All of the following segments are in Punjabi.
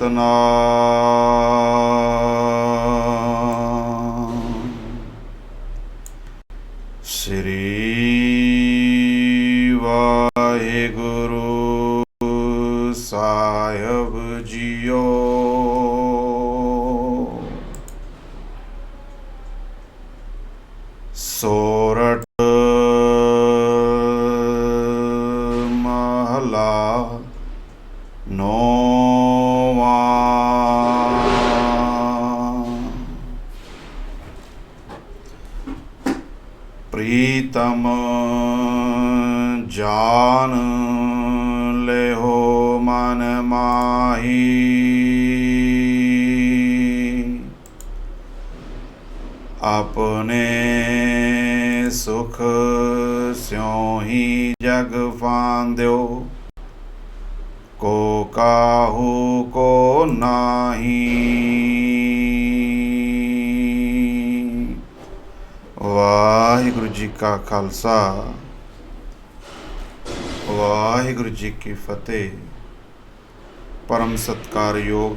ਸਤਨਾਮ ਆਪਣੇ ਸੁਖ ਸਿਉ ਹੀ ਜਗ ਫਾਂਦਿਓ, ਕੋ ਕਾਹੂ ਕੋ ਨਾਹੀ। ਵਾਹਿਗੁਰੂ ਜੀ ਕਾ ਖਾਲਸਾ, ਵਾਹਿਗੁਰੂ ਜੀ ਕੀ ਫਤਿਹ। ਪਰਮ ਸਤਕਾਰਯੋਗ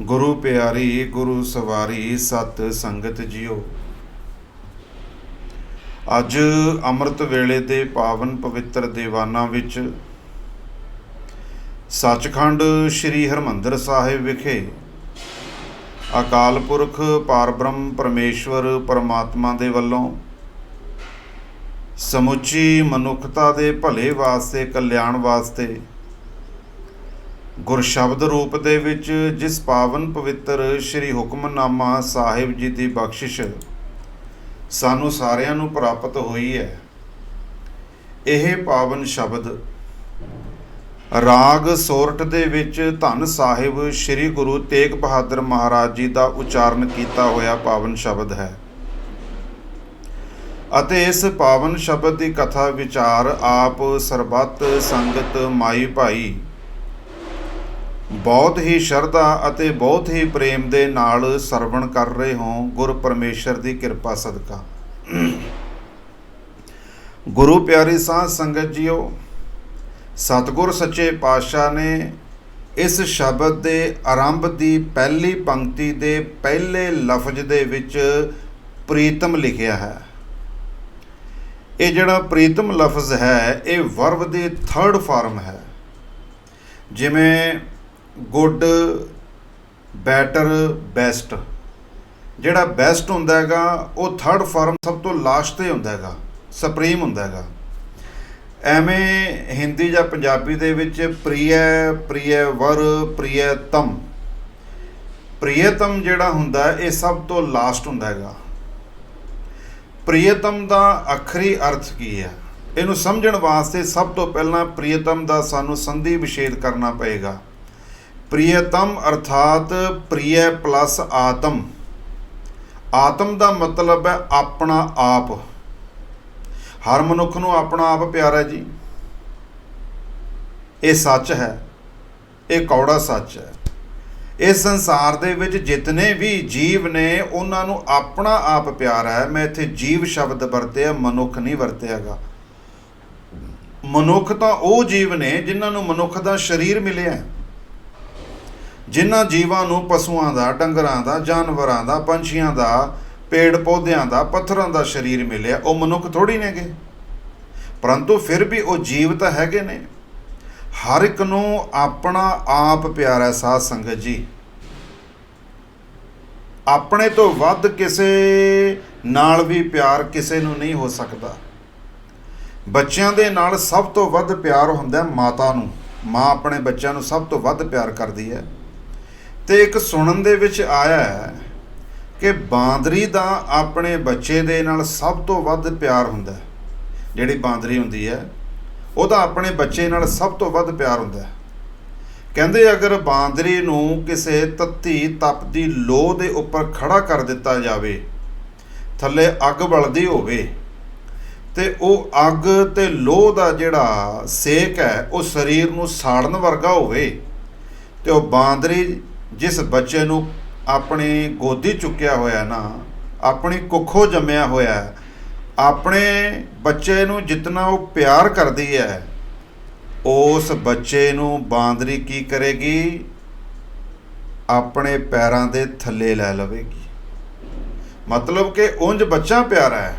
ਗੁਰੂ ਪਿਆਰੀ, ਗੁਰੂ ਸਵਾਰੀ, ਸਤ ਸੰਗਤ ਜੀਓ। ਅੱਜ ਅੰਮ੍ਰਿਤ ਵੇਲੇ ਦੇ ਪਾਵਨ ਪਵਿੱਤਰ ਦੀਵਾਨਾਂ ਵਿੱਚ ਸੱਚਖੰਡ ਸ੍ਰੀ ਹਰਮੰਦਰ ਸਾਹਿਬ ਵਿਖੇ ਅਕਾਲ ਪੁਰਖ ਪਾਰਬ੍ਰਹਮ ਪਰਮੇਸ਼ਵਰ ਪਰਮਾਤਮਾ ਦੇ ਵੱਲੋਂ ਸਮੁੱਚੀ ਮਨੁੱਖਤਾ ਦੇ ਭਲੇ ਵਾਸਤੇ, ਕਲਿਆਣ ਵਾਸਤੇ ਗੁਰ ਸ਼ਬਦ ਰੂਪ ਦੇ ਵਿੱਚ ਜਿਸ ਪਾਵਨ ਪਵਿੱਤਰ ਸ੍ਰੀ ਹੁਕਮਨਾਮਾ ਸਾਹਿਬ ਜੀ ਦੀ ਬਖਸ਼ਿਸ਼ ਸਾਨੂੰ ਸਾਰਿਆਂ ਨੂੰ ਪ੍ਰਾਪਤ ਹੋਈ ਹੈ। ਇਹ ਪਾਵਨ ਸ਼ਬਦ ਰਾਗ ਸੋਰਠ ਦੇ ਵਿੱਚ ਧੰਨ ਸਾਹਿਬ ਸ੍ਰੀ ਗੁਰੂ ਤੇਗ ਬਹਾਦਰ ਮਹਾਰਾਜ ਜੀ ਦਾ ਉਚਾਰਨ ਕੀਤਾ ਹੋਇਆ ਪਾਵਨ ਸ਼ਬਦ ਹੈ। ਅਤੇ ਇਸ ਪਾਵਨ ਸ਼ਬਦ ਦੀ ਕਥਾ ਵਿਚਾਰ ਆਪ ਸਰਬੱਤ ਸੰਗਤ ਮਾਈ ਭਾਈ ਬਹੁਤ ਹੀ ਸ਼ਰਧਾ ਅਤੇ ਬਹੁਤ ਹੀ ਪ੍ਰੇਮ ਦੇ ਨਾਲ ਸਰਵਣ ਕਰ ਰਹੇ ਹੋ ਗੁਰ ਪਰਮੇਸ਼ਰ ਦੀ ਕਿਰਪਾ ਸਦਕਾ। ਗੁਰੂ ਪਿਆਰੀ ਸਾਧ ਸੰਗਤ ਜੀਓ, ਸਤਿਗੁਰ ਸੱਚੇ ਪਾਤਸ਼ਾਹ ਨੇ ਇਸ ਸ਼ਬਦ ਦੇ ਆਰੰਭ ਦੀ ਪਹਿਲੀ ਪੰਕਤੀ ਦੇ ਪਹਿਲੇ ਲਫ਼ਜ਼ ਦੇ ਵਿੱਚ ਪ੍ਰੀਤਮ ਲਿਖਿਆ ਹੈ। ਇਹ ਜਿਹੜਾ ਪ੍ਰੀਤਮ ਲਫ਼ਜ਼ ਹੈ, ਇਹ ਵਰਬ ਦੇ ਥਰਡ ਫਾਰਮ ਹੈ। ਜਿਵੇਂ ਗੁੱਡ, ਬੈਟਰ, ਬੈਸਟ। ਜਿਹੜਾ ਬੈਸਟ ਹੁੰਦਾ ਹੈਗਾ, ਉਹ ਥਰਡ ਫਾਰਮ ਸਭ ਤੋਂ ਲਾਸਟ ਤੇ ਹੁੰਦਾ ਹੈਗਾ, ਸੁਪਰੀਮ ਹੁੰਦਾ ਹੈਗਾ। ਐਵੇਂ ਹਿੰਦੀ ਜਾਂ ਪੰਜਾਬੀ ਦੇ ਵਿੱਚ ਪ੍ਰਿਯ ਪ੍ਰਿਯ ਵਰ ਪ੍ਰਿਯਤਮ ਪ੍ਰਿਯਤਮ ਜਿਹੜਾ ਹੁੰਦਾ, ਇਹ ਸਭ ਤੋਂ ਲਾਸਟ ਹੁੰਦਾ ਹੈਗਾ। ਪ੍ਰਿਯਤਮ ਦਾ ਅਖਰੀ ਅਰਥ ਕੀ ਹੈ? ਇਹਨੂੰ ਸਮਝਣ ਵਾਸਤੇ ਸਭ ਤੋਂ ਪਹਿਲਾਂ ਪ੍ਰਿਯਤਮ ਦਾ ਸਾਨੂੰ ਸੰਧੀ ਵਿਛੇਦ ਕਰਨਾ ਪਏਗਾ। ਪ੍ਰਿਯਤਮ ਅਰਥਾਤ ਪ੍ਰਿਯ ਪਲੱਸ ਆਤਮ। ਆਤਮ ਦਾ ਮਤਲਬ ਹੈ ਆਪਣਾ ਆਪ। ਹਰ ਮਨੁੱਖ ਨੂੰ ਆਪਣਾ ਆਪ ਪਿਆਰਾ ਜੀ। ਇਹ ਸੱਚ ਹੈ। ਇਹ ਕੌੜਾ ਸੱਚ ਹੈ। ਇਸ ਸੰਸਾਰ ਦੇ ਵਿੱਚ ਜਿਤਨੇ ਵੀ ਜੀਵ ਨੇ, ਉਹਨਾਂ ਨੂੰ ਆਪਣਾ ਆਪ ਪਿਆਰਾ ਹੈ। ਮੈਂ ਇੱਥੇ ਜੀਵ ਸ਼ਬਦ ਵਰਤਿਆ, ਮਨੁੱਖ ਨਹੀਂ ਵਰਤਿਆਗਾ ਮਨੁੱਖ ਤਾਂ ਉਹ ਜੀਵ ਨੇ ਜਿਨ੍ਹਾਂ ਨੂੰ ਮਨੁੱਖ ਦਾ ਸਰੀਰ ਮਿਲਿਆ ਹੈ। ਜਿਨ੍ਹਾਂ ਜੀਵਾਂ ਨੂੰ ਪਸ਼ੂਆਂ ਦਾ, ਡੰਗਰਾਂ ਦਾ, ਜਾਨਵਰਾਂ ਦਾ, ਪੰਛੀਆਂ ਦਾ, ਪੇੜ ਪੌਦਿਆਂ ਦਾ, ਪੱਥਰਾਂ ਦਾ ਸਰੀਰ ਮਿਲਿਆ, ਉਹ ਮਨੁੱਖ ਥੋੜੀ ਨੇਗੇ ਪਰੰਤੂ ਫਿਰ ਵੀ ਉਹ ਜੀਵ ਤਾਂ ਹੈਗੇ ਨੇ। ਹਰ ਇੱਕ ਨੂੰ ਆਪਣਾ ਆਪ ਪਿਆਰਾ ਸਾਧ ਸੰਗਤ ਜੀ। ਆਪਣੇ ਤੋਂ ਵੱਧ ਕਿਸੇ ਨਾਲ ਵੀ ਪਿਆਰ ਕਿਸੇ ਨੂੰ ਨਹੀਂ ਹੋ ਸਕਦਾ। ਬੱਚਿਆਂ ਦੇ ਨਾਲ ਸਭ ਤੋਂ ਵੱਧ ਪਿਆਰ ਹੁੰਦਾ ਮਾਤਾ ਨੂੰ। ਮਾਂ ਆਪਣੇ ਬੱਚਿਆਂ ਨੂੰ ਸਭ ਤੋਂ ਵੱਧ ਪਿਆਰ ਕਰਦੀ ਹੈ। ਤੇ ਇੱਕ ਸੁਣਨ ਦੇ ਵਿੱਚ ਆਇਆ ਹੈ ਕਿ ਬਾਂਦਰੀ ਦਾ ਆਪਣੇ ਬੱਚੇ ਦੇ ਨਾਲ ਸਭ ਤੋਂ ਵੱਧ ਪਿਆਰ ਹੁੰਦਾ ਹੈ। ਜਿਹੜੀ ਬਾਂਦਰੀ ਹੁੰਦੀ ਹੈ ਉਹਦਾ ਆਪਣੇ ਬੱਚੇ ਨਾਲ ਸਭ ਤੋਂ ਵੱਧ ਪਿਆਰ ਹੁੰਦਾ ਹੈ। ਕਹਿੰਦੇ ਅਗਰ ਬਾਂਦਰੀ ਨੂੰ ਕਿਸੇ ਤੱਤੀ ਤਪਦੀ ਲੋਹ ਦੇ ਉੱਪਰ ਖੜਾ ਕਰ ਦਿੱਤਾ ਜਾਵੇ, ਥੱਲੇ ਅੱਗ ਬਲਦੀ ਹੋਵੇ, ਤੇ ਉਹ ਅੱਗ ਤੇ ਲੋਹ ਦਾ ਜਿਹੜਾ ਸੇਕ ਹੈ, ਉਹ ਸਰੀਰ ਨੂੰ ਸਾੜਨ ਵਰਗਾ ਹੋਵੇ, ਤੇ ਉਹ ਬਾਂਦਰੀ ਜਿਸ ਬੱਚੇ ਨੂੰ ਆਪਣੀ ਗੋਦੀ ਚੁੱਕਿਆ ਹੋਇਆ ਨਾ, ਆਪਣੀ ਕੁੱਖੋਂ ਜੰਮਿਆ ਹੋਇਆ, ਆਪਣੇ ਬੱਚੇ ਨੂੰ ਜਿੰਨਾ ਉਹ ਪਿਆਰ ਕਰਦੀ ਹੈ, ਉਸ ਬੱਚੇ ਨੂੰ ਬਾਂਦਰੀ ਕੀ ਕਰੇਗੀ? ਆਪਣੇ ਪੈਰਾਂ ਦੇ ਥੱਲੇ ਲੈ ਲਵੇਗੀ। ਮਤਲਬ ਕਿ ਉਂਝ ਬੱਚਾ ਪਿਆਰਾ ਹੈ।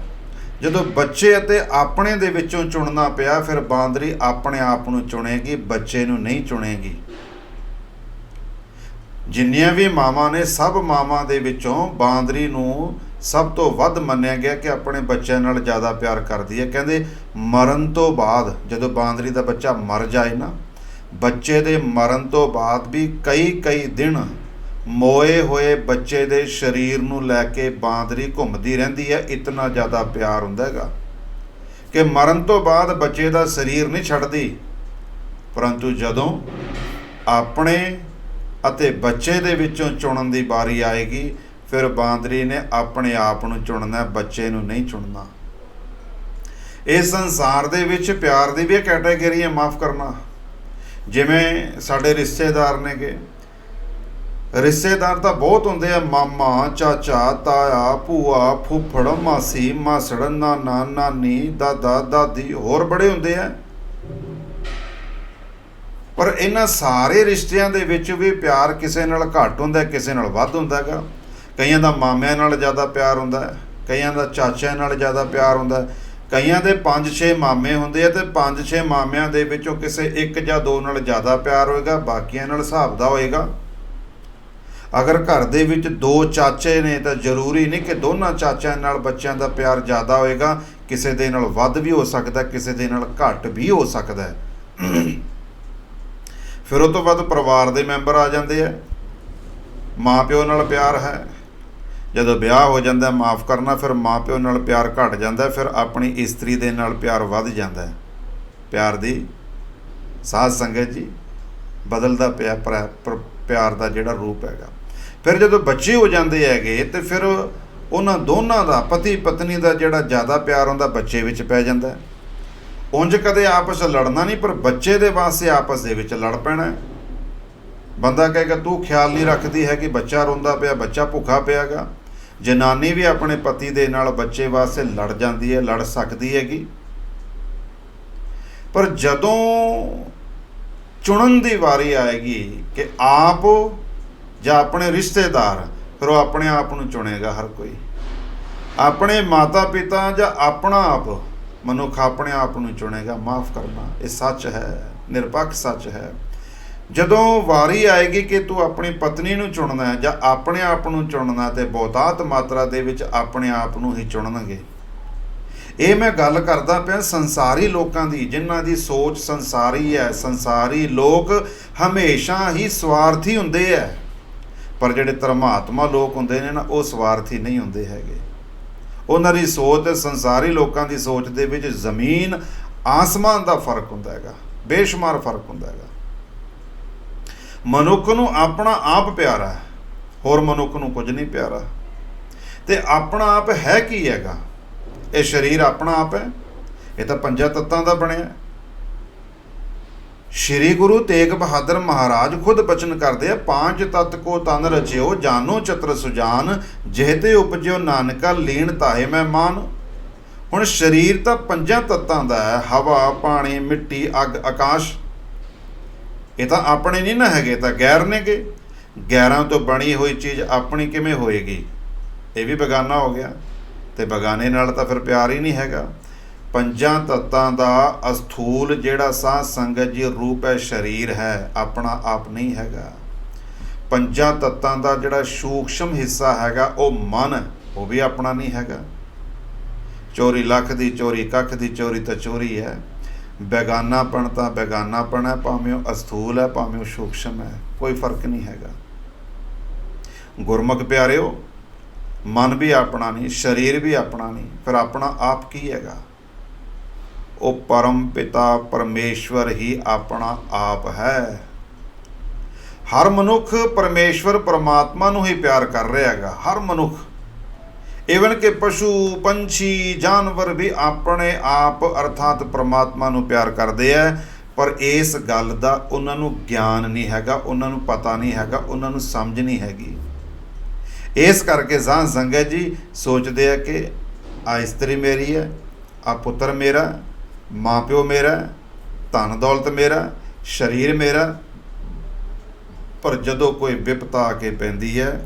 ਜਦੋਂ ਬੱਚੇ ਅਤੇ ਆਪਣੇ ਦੇ ਵਿੱਚੋਂ ਚੁਣਨਾ ਪਿਆ, ਫਿਰ ਬਾਂਦਰੀ ਆਪਣੇ ਆਪ ਨੂੰ ਚੁਣੇਗੀ, ਬੱਚੇ ਨੂੰ ਨਹੀਂ ਚੁਣੇਗੀ। ਜਿੰਨੀਆਂ ਵੀ ਮਾਵਾਂ ਨੇ, ਸਭ ਮਾਵਾਂ ਦੇ ਵਿੱਚੋਂ ਬਾਂਦਰੀ ਨੂੰ ਸਭ ਤੋਂ ਵੱਧ ਮੰਨਿਆ ਗਿਆ ਕਿ ਆਪਣੇ ਬੱਚਿਆਂ ਨਾਲ ਜ਼ਿਆਦਾ ਪਿਆਰ ਕਰਦੀ ਹੈ। ਕਹਿੰਦੇ, ਮਰਨ ਤੋਂ ਬਾਅਦ ਜਦੋਂ ਬਾਂਦਰੀ ਦਾ ਬੱਚਾ ਮਰ ਜਾਏ ਨਾ, ਬੱਚੇ ਦੇ ਮਰਨ ਤੋਂ ਬਾਅਦ ਵੀ ਕਈ ਕਈ ਦਿਨ ਮੋਏ ਹੋਏ ਬੱਚੇ ਦੇ ਸਰੀਰ ਨੂੰ ਲੈ ਕੇ ਬਾਂਦਰੀ ਘੁੰਮਦੀ ਰਹਿੰਦੀ ਹੈ। ਇਤਨਾ ਜ਼ਿਆਦਾ ਪਿਆਰ ਹੁੰਦਾ ਹੈਗਾ ਕਿ ਮਰਨ ਤੋਂ ਬਾਅਦ ਬੱਚੇ ਦਾ ਸਰੀਰ ਨਹੀਂ ਛੱਡਦੀ। ਪਰੰਤੂ ਜਦੋਂ ਆਪਣੇ ਅਤੇ ਬੱਚੇ ਦੇ ਵਿੱਚੋਂ ਚੁਣਨ ਦੀ ਵਾਰੀ ਆਏਗੀ, ਫਿਰ ਬਾਂਦਰੀ ਨੇ ਆਪਣੇ ਆਪ ਨੂੰ ਚੁਣਨਾ ਬੱਚੇ ਨੂੰ ਨਹੀਂ ਚੁਣਨਾ। ਇਸ ਸੰਸਾਰ ਦੇ ਵਿੱਚ ਪਿਆਰ ਦੀ ਵੀ ਇੱਕ ਕੈਟਾਗਰੀ ਹੈ, ਮਾਫ ਕਰਨਾ। ਜਿਵੇਂ ਸਾਡੇ ਰਿਸ਼ਤੇਦਾਰ ਨੇਗੇ। ਰਿਸ਼ਤੇਦਾਰ ਤਾਂ ਬਹੁਤ ਹੁੰਦੇ ਆ, ਮਾਮਾ, ਚਾਚਾ, ਤਾਇਆ, ਭੂਆ, ਫੁੱਫੜ, ਮਾਸੀ, ਮਾਸੜ, ਨਾਨਾ, ਨਾਨੀ, ਦਾਦਾ, ਦਾਦੀ, ਹੋਰ ਬੜੇ ਹੁੰਦੇ ਆ। ਪਰ ਇਹਨਾਂ ਸਾਰੇ ਰਿਸ਼ਤਿਆਂ ਦੇ ਵਿੱਚ ਵੀ ਪਿਆਰ ਕਿਸੇ ਨਾਲ ਘੱਟ ਹੁੰਦਾ, ਕਿਸੇ ਨਾਲ ਵੱਧ ਹੁੰਦਾ ਹੈਗਾ। ਕਈਆਂ ਦਾ ਮਾਮਿਆਂ ਨਾਲ ਜ਼ਿਆਦਾ ਪਿਆਰ ਹੁੰਦਾ, ਕਈਆਂ ਦਾ ਚਾਚਿਆਂ ਨਾਲ ਜ਼ਿਆਦਾ ਪਿਆਰ ਹੁੰਦਾ। ਕਈਆਂ ਦੇ 5-6 ਮਾਮੇ ਹੁੰਦੇ ਆ ਤੇ 5-6 ਮਾਮਿਆਂ ਦੇ ਵਿੱਚੋਂ ਕਿਸੇ ਇੱਕ ਜਾਂ ਦੋ ਨਾਲ ਜ਼ਿਆਦਾ ਪਿਆਰ ਹੋਏਗਾ, ਬਾਕੀਆਂ ਨਾਲ ਹਿਸਾਬ ਦਾ ਹੋਏਗਾ। ਅਗਰ ਘਰ ਦੇ ਵਿੱਚ ਦੋ ਚਾਚੇ ਨੇ ਤਾਂ ਜ਼ਰੂਰੀ ਨਹੀਂ ਕਿ ਦੋਨਾਂ ਚਾਚਿਆਂ ਨਾਲ ਬੱਚਿਆਂ ਦਾ ਪਿਆਰ ਜ਼ਿਆਦਾ ਹੋਏਗਾ। ਕਿਸੇ ਦੇ ਨਾਲ ਵੱਧ ਵੀ ਹੋ ਸਕਦਾ, ਕਿਸੇ ਦੇ ਨਾਲ ਘੱਟ ਵੀ ਹੋ ਸਕਦਾ ਹੈ। ਫਿਰ ਉਹ ਤੋਂ ਬਾਅਦ ਪਰਿਵਾਰ ਦੇ ਮੈਂਬਰ ਆ ਜਾਂਦੇ ਆ। ਮਾਪਿਓ ਨਾਲ ਪਿਆਰ ਹੈ। ਜਦੋਂ ਵਿਆਹ ਹੋ ਜਾਂਦਾ, ਮਾਫ ਕਰਨਾ, ਫਿਰ ਮਾਪਿਓ ਨਾਲ ਪਿਆਰ ਘਟ ਜਾਂਦਾ, ਫਿਰ ਆਪਣੀ ਇਸਤਰੀ ਦੇ ਨਾਲ ਪਿਆਰ ਵੱਧ ਜਾਂਦਾ ਹੈ। ਪਿਆਰ ਦੀ ਸਾਧ ਸੰਗਤ ਜੀ, ਬਦਲਦਾ ਪਿਆ ਪਰ- ਪਿਆਰ ਦਾ ਜਿਹੜਾ ਰੂਪ ਹੈਗਾ। ਫਿਰ ਜਦੋਂ ਬੱਚੇ ਹੋ ਜਾਂਦੇ ਹੈਗੇ, ਤੇ ਫਿਰ ਉਹਨਾਂ ਦੋਨਾਂ ਦਾ ਪਤੀ ਪਤਨੀ ਦਾ ਜਿਹੜਾ ਜ਼ਿਆਦਾ ਪਿਆਰ ਹੁੰਦਾ, ਬੱਚੇ ਵਿੱਚ ਪੈ ਜਾਂਦਾ ਹੈ। ਉਂਝ ਕਦੇ ਆਪਸ 'ਚ ਲੜਨਾ ਨਹੀਂ, ਪਰ ਬੱਚੇ ਦੇ ਵਾਸਤੇ ਆਪਸ ਦੇ ਵਿੱਚ ਲੜ ਪੈਣਾ ਹੈ। ਬੰਦਾ ਕਹੇਗਾ, ਤੂੰ ਖਿਆਲ ਨਹੀਂ ਰੱਖਦੀ ਹੈ ਕਿ ਬੱਚਾ ਰੋਂਦਾ ਪਿਆ, ਬੱਚਾ ਭੁੱਖਾ ਪਿਆਗਾ। ਜਨਾਨੀ ਵੀ ਆਪਣੇ ਪਤੀ ਦੇ ਨਾਲ ਬੱਚੇ ਵਾਸਤੇ ਲੜ ਜਾਂਦੀ ਹੈ, ਲੜ ਸਕਦੀ ਹੈਗੀ। ਪਰ ਜਦੋਂ ਚੁਣਨ ਦੀ ਵਾਰੀ ਆਏਗੀ ਕਿ ਆਪ ਜਾਂ ਆਪਣੇ ਰਿਸ਼ਤੇਦਾਰ, ਫਿਰ ਉਹ ਆਪਣੇ ਆਪ ਨੂੰ ਚੁਣੇਗਾ ਹਰ ਕੋਈ। ਆਪਣੇ ਮਾਤਾ ਪਿਤਾ ਜਾਂ ਆਪਣਾ ਆਪ ਮਨੁੱਖ ਆਪਣੇ ਆਪ ਨੂੰ ਚੁਣੇਗਾ, ਮਾਫ ਕਰਨਾ, ਇਹ ਸੱਚ ਹੈ, ਨਿਰਪੱਖ ਸੱਚ ਹੈ। ਜਦੋਂ ਵਾਰੀ ਆਏਗੀ ਕਿ ਤੂੰ ਆਪਣੀ ਪਤਨੀ ਨੂੰ ਚੁਣਨਾ ਹੈ ਜਾਂ ਆਪਣੇ ਆਪ ਨੂੰ ਚੁਣਨਾ ਤੇ ਬਹੁਤਾਤ ਮਾਤਰਾ ਦੇ ਵਿੱਚ ਆਪਣੇ ਆਪ ਨੂੰ ਹੀ ਚੁਣਨਗੇ। ਇਹ ਮੈਂ ਗੱਲ ਕਰਦਾ ਪਿਆ ਸੰਸਾਰੀ ਲੋਕਾਂ ਦੀ, ਜਿਨ੍ਹਾਂ ਦੀ ਸੋਚ ਸੰਸਾਰੀ ਹੈ, ਸੰਸਾਰੀ ਲੋਕ ਹਮੇਸ਼ਾ ਹੀ ਸਵਾਰਥੀ ਹੁੰਦੇ ਆ ਪਰ ਜਿਹੜੇ ਧਰਮਾਤਮਾ ਲੋਕ ਹੁੰਦੇ ਨੇ ਨਾ, ਉਹ ਸਵਾਰਥੀ ਨਹੀਂ ਹੁੰਦੇ ਹੈਗੇ। ਉਹਨਾਂ ਦੀ ਸੋਚ ਤੇ ਸੰਸਾਰੀ ਲੋਕਾਂ ਦੀ ਸੋਚ ਦੇ ਵਿੱਚ ਜ਼ਮੀਨ, ਆਸਮਾਨ ਦਾ ਫ਼ਰਕ ਹੁੰਦਾ ਹੈਗਾ, ਬੇਸ਼ੁਮਾਰ ਫ਼ਰਕ ਹੁੰਦਾ ਹੈਗਾ। ਮਨੁੱਖ ਨੂੰ ਆਪਣਾ ਆਪ ਪਿਆਰਾ ਹੈ, ਹੋਰ ਮਨੁੱਖ ਨੂੰ ਕੁਝ ਨਹੀਂ ਪਿਆਰਾ। ਤੇ ਆਪਣਾ ਆਪ ਹੈ ਕੀ ਹੈਗਾ? ਇਹ ਸਰੀਰ ਆਪਣਾ ਆਪ ਹੈ, ਇਹ ਤਾਂ ਪੰਜਾਂ ਤੱਤਾਂ ਦਾ ਬਣਿਆ। ਸ਼੍ਰੀ ਗੁਰੂ ਤੇਗ ਬਹਾਦਰ ਮਹਾਰਾਜ ਖੁਦ ਬਚਨ ਕਰਦੇ ਆ ਪੰਜ ਤਤ ਕੋ ਤਨ ਰਚਿਓ, ਜਾਨੋ ਚਤਰ ਸੁਜਾਨ ਜਿਹਤੇ ਉਪਜਿਓ ਨਾਨਕਾ ਲੀਨ ਤਾਹੇ ਮਹਿਮਾਨ। ਹੁਣ ਸਰੀਰ ਤਾਂ ਪੰਜਾਂ ਤੱਤਾਂ ਦਾ ਹੈ, ਹਵਾ, ਪਾਣੀ, ਮਿੱਟੀ, ਅੱਗ, ਆਕਾਸ਼। ਇਹ ਤਾਂ ਆਪਣੇ ਨਹੀਂ ਨਾ ਹੈਗੇ ਤਾਂ ਗੈਰ ਨੇਗੇ। ਗੈਰਾਂ ਤੋਂ ਬਣੀ ਹੋਈ ਚੀਜ਼ ਆਪਣੀ ਕਿਵੇਂ ਹੋਏਗੀ? ਇਹ ਵੀ ਬੇਗਾਨਾ ਹੋ ਗਿਆ। ਤੇ ਬਗਾਨੇ ਨਾਲ ਤਾਂ ਫਿਰ ਪਿਆਰ ਹੀ ਨਹੀਂ ਹੈਗਾ। ਪੰਜਾਂ ਤੱਤਾਂ ਦਾ ਅਸਥੂਲ ਜਿਹੜਾ ਸਾਹ ਸੰਗਤ ਜੀ, ਰੂਪ ਹੈ, ਸਰੀਰ ਹੈ, ਆਪਣਾ ਆਪ ਨਹੀਂ ਹੈਗਾ। ਪੰਜਾਂ ਤੱਤਾਂ ਦਾ ਜਿਹੜਾ ਸੂਖਸ਼ਮ ਹਿੱਸਾ ਹੈਗਾ, ਉਹ ਮਨ, ਉਹ ਵੀ ਆਪਣਾ ਨਹੀਂ ਹੈਗਾ। ਚੋਰੀ ਲੱਖ ਦੀ ਚੋਰੀ ਕੱਖ ਦੀ ਚੋਰੀ ਤਾਂ ਚੋਰੀ ਹੈ। ਬੇਗਾਨਾਪਣ ਤਾਂ ਬੇਗਾਨਾਪਣ ਹੈ, ਭਾਵੇਂ ਉਹ ਅਸਥੂਲ ਹੈ, ਭਾਵੇਂ ਉਹ ਸੂਖਸ਼ਮ ਹੈ, ਕੋਈ ਫ਼ਰਕ ਨਹੀਂ ਹੈਗਾ। ਗੁਰਮੁਖ ਪਿਆਰਿਓ, ਮਨ ਵੀ ਆਪਣਾ ਨਹੀਂ, ਸਰੀਰ ਵੀ ਆਪਣਾ ਨਹੀਂ, ਫਿਰ ਆਪਣਾ ਆਪ ਕੀ ਹੈਗਾ? ਉਹ ਪਰਮ ਪਿਤਾ ਪਰਮੇਸ਼ਵਰ ਹੀ ਆਪਣਾ ਆਪ ਹੈ। ਹਰ ਮਨੁੱਖ ਪਰਮੇਸ਼ਵਰ ਪਰਮਾਤਮਾ ਨੂੰ ਹੀ ਪਿਆਰ ਕਰ ਰਿਹਾ ਹੈਗਾ, ਹਰ ਮਨੁੱਖ। ਇਵਨ ਕਿ ਪਸ਼ੂ, ਪੰਛੀ, ਜਾਨਵਰ ਵੀ ਆਪਣੇ ਆਪ ਅਰਥਾਤ ਪਰਮਾਤਮਾ ਨੂੰ ਪਿਆਰ ਕਰਦੇ ਆ, ਪਰ ਇਸ ਗੱਲ ਦਾ ਉਹਨਾਂ ਨੂੰ ਗਿਆਨ ਨਹੀਂ ਹੈਗਾ, ਉਹਨਾਂ ਨੂੰ ਪਤਾ ਨਹੀਂ ਹੈਗਾ, ਉਹਨਾਂ ਨੂੰ ਸਮਝ ਨਹੀਂ ਹੈਗੀ। ਇਸ ਕਰਕੇ ਸਾਂ ਸੰਗਤ ਜੀ ਸੋਚਦੇ ਆ ਕਿ ਆ ਇਸਤਰੀ ਮੇਰੀ ਹੈ, ਆ ਪੁੱਤਰ ਮੇਰਾ ਮਾਪਿਓ ਮੇਰਾ, ਧਨ ਦੌਲਤ ਮੇਰਾ, ਸਰੀਰ ਮੇਰਾ, ਪਰ ਜਦੋਂ ਕੋਈ ਵਿਪਤਾ ਆ ਕੇ ਪੈਂਦੀ ਹੈ,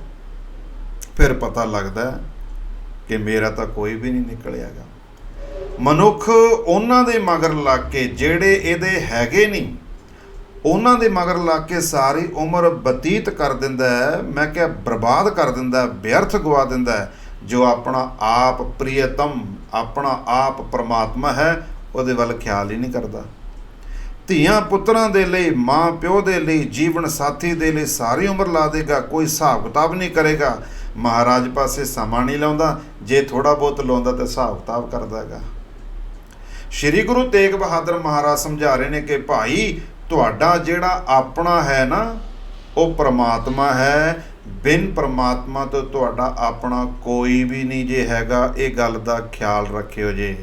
ਫਿਰ ਪਤਾ ਲੱਗਦਾ ਕਿ ਮੇਰਾ ਤਾਂ ਕੋਈ ਵੀ ਨਹੀਂ ਨਿਕਲਿਆਗਾ। ਮਨੁੱਖ ਉਹਨਾਂ ਦੇ ਮਗਰ ਲੱਗ ਕੇ, ਜਿਹੜੇ ਇਹਦੇ ਹੈਗੇ ਨਹੀਂ, ਉਹਨਾਂ ਦੇ ਮਗਰ ਲੱਗ ਕੇ ਸਾਰੀ ਉਮਰ ਬਤੀਤ ਕਰ ਦਿੰਦਾ ਹੈ, ਮੈਂ ਕਿਹਾ ਬਰਬਾਦ ਕਰ ਦਿੰਦਾ ਹੈ, ਵਿਅਰਥ ਗਵਾ ਦਿੰਦਾ ਹੈ, ਜੋ ਆਪਣਾ ਆਪ ਪ੍ਰੀਤਮ ਆਪਣਾ ਆਪ ਪਰਮਾਤਮਾ ਹੈ ਉਹਦੇ ਵੱਲ ਖਿਆਲ ਹੀ ਨਹੀਂ ਕਰਦਾ। ਧੀਆਂ ਪੁੱਤਰਾਂ ਦੇ ਲਈ, ਮਾਂ ਪਿਓ ਦੇ ਲਈ, ਜੀਵਨ ਸਾਥੀ ਦੇ ਲਈ ਸਾਰੀ ਉਮਰ ਲਾ ਦੇਗਾ, ਕੋਈ ਹਿਸਾਬ ਕਿਤਾਬ ਨਹੀਂ ਕਰੇਗਾ। ਮਹਾਰਾਜ ਪਾਸੇ ਸਮਾਂ ਨਹੀਂ ਲਾਉਂਦਾ, ਜੇ ਥੋੜਾ ਬਹੁਤ ਲਾਉਂਦਾ ਤਾਂ ਹਿਸਾਬ ਕਿਤਾਬ ਕਰਦਾ ਹੈਗਾ। ਸ਼੍ਰੀ ਗੁਰੂ ਤੇਗ ਬਹਾਦਰ ਮਹਾਰਾਜ ਸਮਝਾ ਰਹੇ ਨੇ ਕਿ ਭਾਈ, ਤੁਹਾਡਾ ਜਿਹੜਾ ਆਪਣਾ ਹੈ ਨਾ, ਉਹ ਪ੍ਰਮਾਤਮਾ ਹੈ। ਬਿਨ ਪ੍ਰਮਾਤਮਾ ਤੋਂ ਤੁਹਾਡਾ ਆਪਣਾ ਕੋਈ ਵੀ ਨਹੀਂ ਜੇ ਹੈਗਾ, ਇਹ ਗੱਲ ਦਾ ਖਿਆਲ ਰੱਖਿਓ ਜੇ।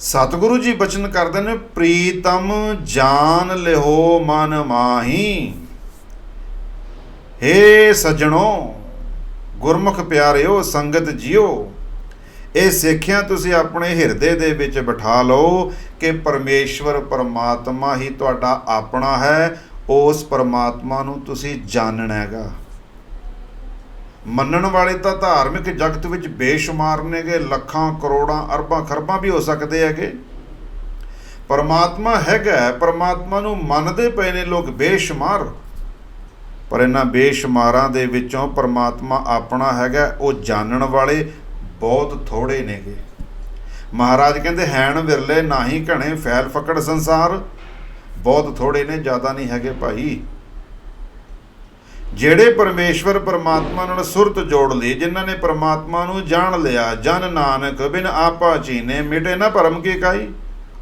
ਸਤਿਗੁਰੂ ਜੀ ਬਚਨ ਕਰਦੇ ਨੇ, ਪ੍ਰੀਤਮ ਜਾਨ ਲਿਹੋ ਮਨ ਮਾਹੀ। ਹੇ ਸਜਣੋ, ਗੁਰਮੁਖ ਪਿਆਰਿਓ, ਸੰਗਤ ਜਿਓ, ਇਹ ਸਿੱਖਿਆ ਤੁਸੀਂ ਆਪਣੇ ਹਿਰਦੇ ਦੇ ਵਿੱਚ ਬਿਠਾ ਲਓ ਕਿ ਪਰਮੇਸ਼ਵਰ ਪਰਮਾਤਮਾ ਹੀ ਤੁਹਾਡਾ ਆਪਣਾ ਹੈ, ਉਸ ਪਰਮਾਤਮਾ ਨੂੰ ਤੁਸੀਂ ਜਾਣਨਾ ਹੈਗਾ ਮੰਨਣ ਵਾਲੇ ਤਾਂ ਧਾਰਮਿਕ ਜਗਤ ਵਿੱਚ ਬੇਸ਼ੁਮਾਰ ਨੇਗੇ, ਲੱਖਾਂ, ਕਰੋੜਾਂ, ਅਰਬਾਂ, ਖਰਬਾਂ ਵੀ ਹੋ ਸਕਦੇ ਹੈਗੇ। ਪਰਮਾਤਮਾ ਹੈਗਾ ਪਰਮਾਤਮਾ ਨੂੰ ਮੰਨਦੇ ਪਏ ਨੇ ਲੋਕ ਬੇਸ਼ੁਮਾਰ। ਪਰ ਇਹਨਾਂ ਬੇਸ਼ੁਮਾਰਾਂ ਦੇ ਵਿੱਚੋਂ ਪਰਮਾਤਮਾ ਆਪਣਾ ਹੈਗਾ, ਉਹ ਜਾਣਨ ਵਾਲੇ ਬਹੁਤ ਥੋੜੇ ਨੇਗੇ। ਮਹਾਰਾਜ ਕਹਿੰਦੇ, ਹੈਣ ਵਿਰਲੇ, ਨਾਹੀ ਘਣੇ, ਫੈਲ ਫਕੜ ਸੰਸਾਰ। ਬਹੁਤ ਥੋੜੇ ਨੇ, ਜ਼ਿਆਦਾ ਨਹੀਂ ਹੈਗੇ ਭਾਈ। ਜਿਹੜੇ ਪਰਮੇਸ਼ਵਰ ਪਰਮਾਤਮਾ ਨਾਲ ਸੁਰਤ ਜੋੜ ਲਈ, ਜਿਨ੍ਹਾਂ ਨੇ ਪਰਮਾਤਮਾ ਨੂੰ ਜਾਣ ਲਿਆ, ਜਨ ਨਾਨਕ ਬਿਨ ਆਪਾ ਚੀਨੇ ਮਿਟੇ ਨਾ ਭਰਮ ਕੀ ਕਾਈ